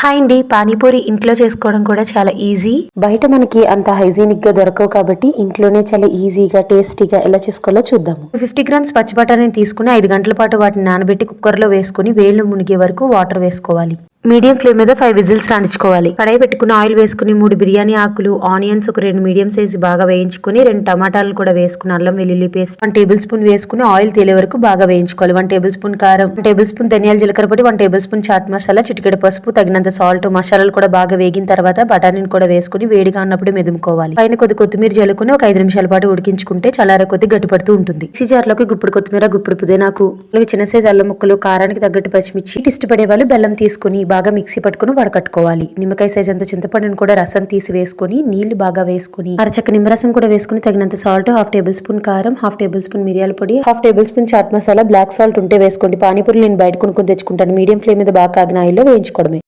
Hi అండి పానీపూరి ఇంట్లో చేసుకోవడం కూడా చాలా ఈజీ. బయట మనకి అంత హైజీనిక్గా దొరకవు కాబట్టి ఇంట్లోనే చాలా ఈజీగా టేస్టీగా ఎలా చేసుకోవాలో చూద్దాము. ఫిఫ్టీ గ్రామ్స్ పచ్చి బఠానీని తీసుకుని ఐదు గంటల పాటు వాటిని నానబెట్టి కుక్కర్లో వేసుకుని వేళ్ళు మునిగే వరకు వాటర్ వేసుకోవాలి. మీడియం ఫ్లేమ్ మీద ఫైవ్ విజిల్స్ రాణించుకోవాలి. కడాయి పెట్టుకుని ఆయిల్ వేసుకుని మూడు బిర్యానీ ఆకులు ఆనియన్స్ ఒక రెండు మీడియం సైజ్ బాగా వేయించుకుని రెండు టమాటాలు కూడా వేసుకుని అల్లం వెల్లుల్లి పేస్ట్ వన్ టేబుల్ స్పూన్ వేసుకుని ఆయిల్ తేలే వరకు బాగా వేయించుకోవాలి. వన్ టేబుల్ స్పూన్ కారం వన్ టేబుల్ స్పూన్ ధనియాల జీలకర్ర పొడి one tablespoon chaat masala చిటికెడ పసుపు తగినంత సాల్ట్ మసాలాలు కూడా బాగా వేగిన తర్వాత బఠానీని కూడా వేసుకుని వేడిగా ఉన్నప్పుడు మెదుముకోవాలి. పైన కొద్ది కొత్తిమీర జల్లుకుని ఒక ఐదు నిమిషాల పాటు ఉడికించుకుంటే చల్లార కొద్ది గట్టిపడుతూ ఉంటుంది. మిక్సీ జార్లోకి గుప్పుడు కొత్తిమీర గుప్పుడు పుదీనాకు చిన్న సైజ్ అల్లం ముక్కలు కారానికి తగ్గట్టు పచ్చిమిర్చి ఇష్టపడే వాళ్ళు బెల్లం తీసుకుని బాగా మిక్సీ పట్టుకుని వడకట్టుకోవాలి నిమ్మకాయ సైజ్ అంత చింతపండుని కూడా రసం తీసి వేసుకుని నీళ్ళు బాగా వేసుకుని అరచక్క నిమ్మరసం కూడా వేసుకుని తగినంత సాల్ట్ హాఫ్ టేబుల్ స్పూన్ కారం హాఫ్ టేబుల్ స్పూన్ మిరియాల పొడి half tablespoon chaat masala black salt ఉంటే వేసుకోండి. పానీపూరి నేను బయట కొనుక్కొని తెచ్చుకుంటాను. మీడియం ఫ్లేమ్ మీద బాగా కాగిన ఆయిల్లో వేయించుకోవడమే.